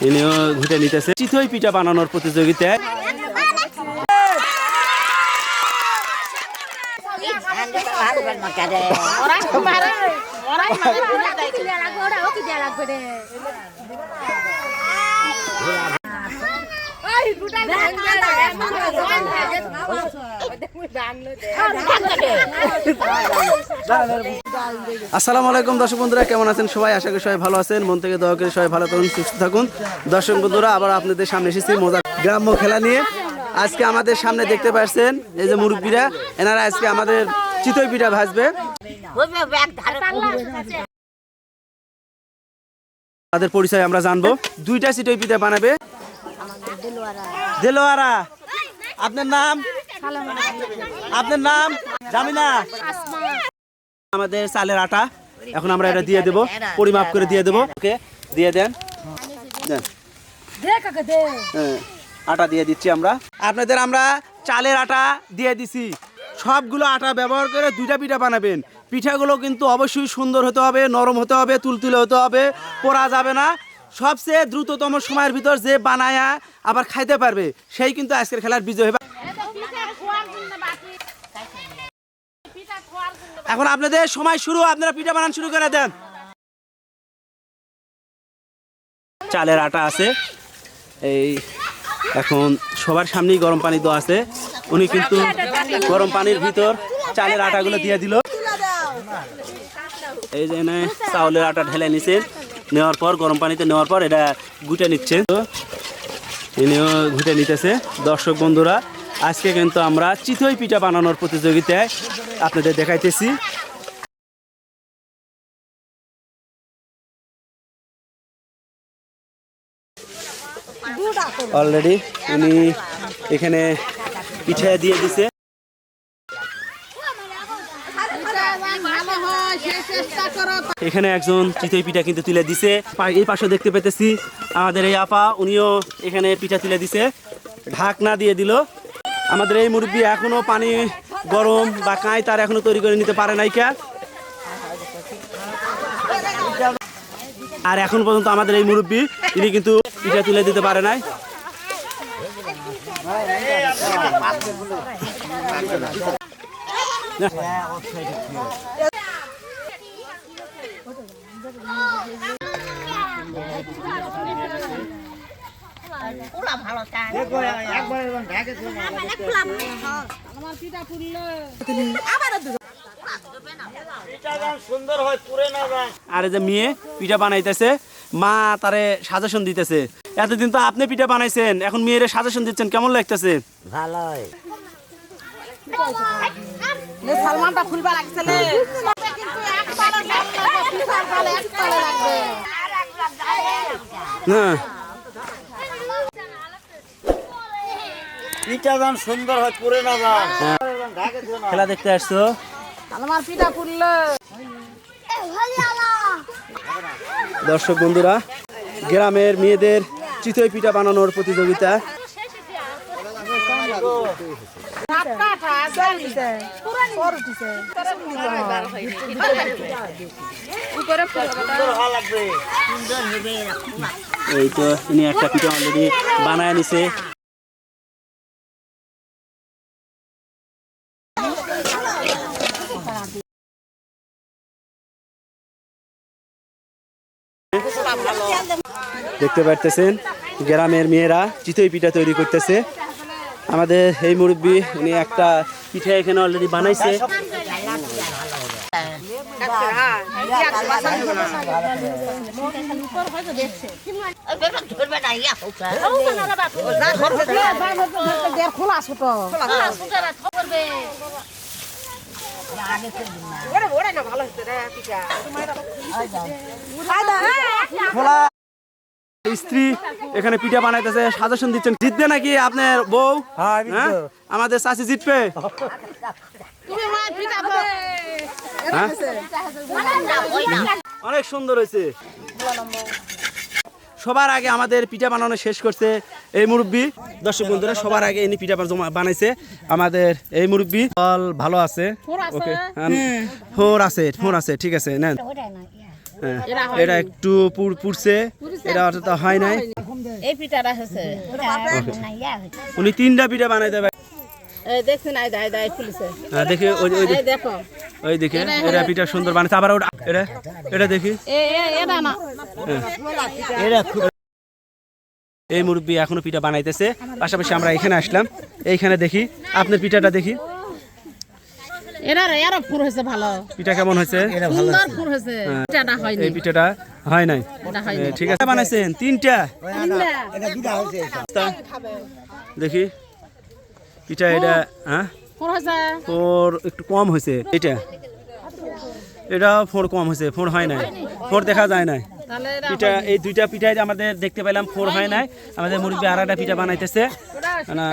ইনিও ঘুটে নিতেছে চিতই পিঠা বানানোর প্রতিযোগিতায় আসসালামু আলাইকুম দর্শক বন্ধুরা কেমন আছেন সবাই? আশা করি সবাই ভালো আছেন। মন থেকে দয়া করে সবাই ভালো থাকুন সুস্থ থাকুন। দর্শক বন্ধুরা আবার আপনাদের সামনে এসেছি মজা গ্রাম্য খেলা নিয়ে। আজকে আমাদের সামনে দেখতে পাচ্ছেন এই যে মুরব্বীরা এনারা আজকে আমাদের চিতই পিঠা ভাজবে। তাদের পরিচয় আমরা জানব। দুইটা চিতই পিঠা বানাবে। দেলোয়ারা। আপনার নাম? আপনার নাম? জামিনা। আমাদের চালের আটা। এখন আমরা এটা দিয়ে দেব পরিমাপ করে দিয়ে দেব। ওকে দিয়ে দেন। আটা দিয়ে দিচ্ছি আমরা। আপনাদের আমরা চালের আটা দিয়ে দিছি। সবগুলো আটা ব্যবহার করে দুইটা পিঠা বানাবেন। পিঠাগুলো কিন্তু অবশ্যই সুন্দর হতে হবে নরম হতে হবে তুলতুলে হতে হবে পোড়া যাবে না। সবচেয়ে দ্রুততম সময়ের ভিতর যে বানায়া আবার খাইতে পারবে সেই কিন্তু আজকের খেলার বিজয় এখন আপনাদের সময় শুরু, আপনারা পিঠা বানান শুরু করে দেন। চালের আটা আছে। এই এখন সবার সামনেই গরম পানি তো আছে। উনি কিন্তু গরম পানির ভিতর চালের আটাগুলো দিয়ে দিল। এই যে চাউলের আটা ঢেলে নিছেন। নেওয়ার পর, গরম পানিতে নেওয়ার পর এটা গুটে নিচ্ছেন। তো ইনিও ঘুটে নিতেছে। দর্শক বন্ধুরা, আজকে কিন্তু আমরা চিতই পিঠা বানানোর প্রতিযোগিতায় আপনাদের দেখাইতেছি। অলরেডি উনি এখানে পিঠা দিয়ে দিছে। এখানে একজন চিতই পিঠা কিন্তু তুলে দিছে। এই পাশে দেখতে পেতেছি আমাদের এই আপা, উনিও এখানে পিঠা তুলে দিছে। ঢাকনা দিয়ে দিল। আমাদের এই মুরব্বী এখনও পানি গরম বা কাঁই তার এখনও তৈরি করে নিতে পারে নাই কে। আর এখন পর্যন্ত আমাদের এই মুরব্বী তিনি কিন্তু পিঠা তুলে দিতে পারে নাই। আর যে মেয়ে পিঠা বানাইতেছে মা তারে সাজেশন দিতেছে। এতদিন তো আপনি পিঠা বানাইছেন এখন মেয়েরে সাজেশন দিচ্ছেন কেমন লাগতেছে? ভালোই। সালমানটা খুলবা লাগছে পিঠা দাম সুন্দর হয় পুরে না দাম খেলা দেখতে আসছো? আমার পিঠা ফুললো। দর্শক বন্ধুরা গ্রামের মেয়েদের চিতই পিঠা বানানোর প্রতিযোগিতা। এই তো ইনি একটা পিঠা অলরেডি বানায় নিছে। দেখতে পারতেছেন গ্রামের মেয়েরা চিতই পিঠা তৈরি করতেছে। আমাদের এই মুরব্বী উনি একটা পিঠা এখানে অলরেডি বানাইছে। খোলা স্ত্রী এখানে পিঠা বানাইতেছে সাজেশন দিচ্ছেন। জিতবে নাকি আপনার বউ? হ্যাঁ, হ্যাঁ? আমাদের চাষি জিতবে। হ্যাঁ? অনেক সুন্দর হয়েছে। সবার আগে আমাদের পিঠা বানানো শেষ করছে এই মুরব্বী। দর্শক বন্ধুরা সবার আগে ইনি পিঠা বানাইছে। আমাদের এই মুরব্বী। ফল ভালো আছে। ওকে ফোর আছে ফোর আছে ঠিক আছে নেন। এটা একটু পুর- পুড়ছে। এটা অতটা হয় নাই। এই পিঠাটা হয়েছে উনি তিনটা পিঠা বানাই দেবে। হ্যাঁ, দেখি ওই ওই দেখি- এটা পিঠা সুন্দর বানাচ্ছে আবার ওটা এটা এটা দেখি। এ এ- এটা না এটা খুব এই মুরব্বী এখনও পিঠা বানাইতেছে। পাশাপাশি আমরা এখানে আসলাম। এইখানে দেখি আপনার পিঠাটা দেখি। এরা এরা ফুর হয়েছে ভালো। পিঠা কেমন হয়েছে? সুন্দর ফুর হয়েছে। পিঠাটা হয়নি। এই পিঠাটা হয় নাই? ঠিক আছে বানাইছেন। তিনটা। এটা দুটা হয়েছে। দেখি। পিঠা এটা হ্যাঁ? ফুর হয়েছে। ফোর একটু কম হয়েছে। এটা এটা ফোর কম হয়েছে। ফোর হয় নাই। ফোর দেখা যায় নাই। পিঠা এই দুইটা পিঠাই আমাদের দেখতে পেলাম ফোর হয় নাই। আমাদের মুরব্বী আর একটা পিঠা বানাইতেছে। না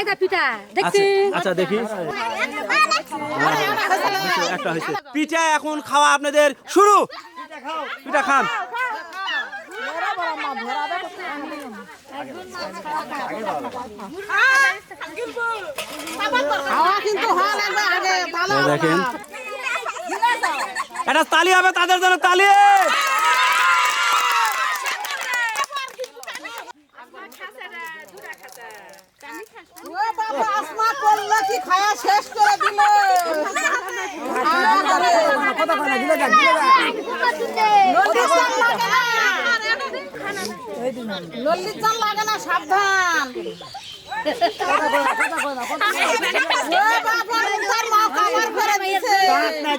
আয়দা পিঠা আচ্ছা আচ্ছা দেখি। একটা হয়েছে। পিঠা এখন খাওয়া আপনাদের শুরু। পিঠা খান। দেখেন। এটা তালি হবে তাদের জন্য তালি। করলে কি খায়া শেষ করে দিল? লল্লির চাল লাগে না সাবধান ও বাবা তার মা কাবার করে দিছে নাই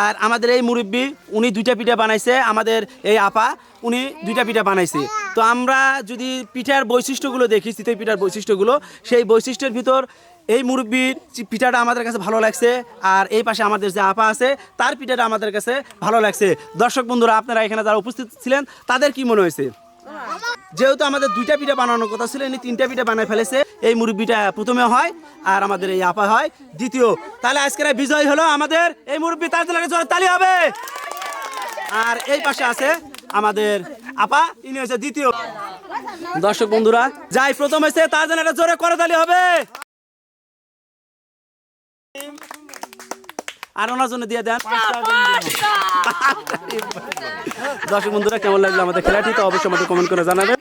আর আমাদের এই মুরব্বী, উনি দুইটা পিঠা বানাইছে, আমাদের এই আপা, উনি দুইটা পিঠা বানাইছে। তো আমরা যদি পিঠার বৈশিষ্ট্যগুলো দেখি চিতই পিঠার বৈশিষ্ট্যগুলো, সেই বৈশিষ্ট্যের ভিতর এই মুরব্বির পিঠাটা আমাদের কাছে ভালো লাগছে, আর এই পাশে আমাদের যে আপা আছে, তার পিঠাটা আমাদের কাছে ভালো লাগছে। দর্শক বন্ধুরা, আপনারা এখানে যারা উপস্থিত ছিলেন, তাদের কি মনে হয়েছে? যেহেতু আমাদের দুইটা পিঠা বানানোর কথা ছিল ইনি তিনটা পিঠা বানায় ফেলেছে। এই মুরব্বিটা প্রথমে হয় আর আমাদের এই আপা হয়। দ্বিতীয়, তাহলে আজকের বিজয় হলো আমাদের এই মুরব্বি, তার জোরে তালি হবে। আর এই পাশে আছে আমাদের আপা, ইনি হচ্ছে দ্বিতীয়। দর্শক বন্ধুরা, যাই প্রথম হয়েছে, তার জন্য একটা জোরে করে তালি হবে। আর ওনার জন্য দিয়ে দেন। দর্শক বন্ধুরা কেমন লাগল আমাদের খেলাটি? তো অবশ্যই আমাদের কমেন্ট করে জানাবেন।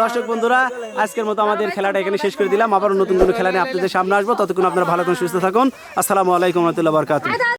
দর্শক বন্ধুরা আজকের মতো আমাদের খেলাটা এখানে শেষ করে দিলাম। আবার নতুন কোনো খেলা নিয়ে আপনাদের সামনে আসব। ততক্ষণ আপনারা ভালো করে সুস্থ থাকুন। আসসালামু আলাইকুম রহমতুল্লাহ বরকাত